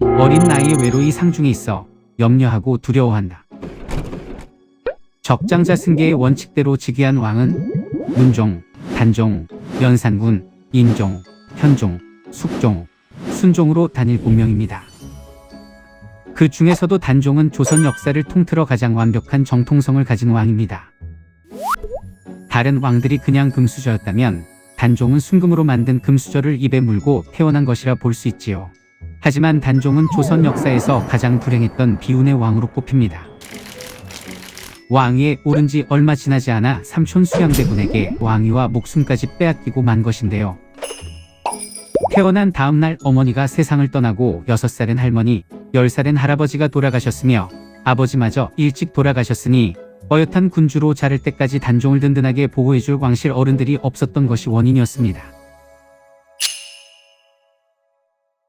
어린 나이에 외로이 상중에 있어 염려하고 두려워한다. 적장자 승계의 원칙대로 즉위한 왕은 문종, 단종, 연산군, 인종, 현종, 숙종, 순종으로 단일 본명입니다. 그 중에서도 단종은 조선 역사를 통틀어 가장 완벽한 정통성을 가진 왕입니다. 다른 왕들이 그냥 금수저였다면 단종은 순금으로 만든 금수저를 입에 물고 태어난 것이라 볼 수 있지요. 하지만 단종은 조선 역사에서 가장 불행했던 비운의 왕으로 꼽힙니다. 왕위에 오른 지 얼마 지나지 않아 삼촌 수양대군에게 왕위와 목숨까지 빼앗기고 만 것인데요. 태어난 다음 날 어머니가 세상을 떠나고 6살인 할머니, 10살인 할아버지가 돌아가셨으며 아버지마저 일찍 돌아가셨으니 어엿한 군주로 자랄 때까지 단종을 든든하게 보호해줄 왕실 어른들이 없었던 것이 원인이었습니다.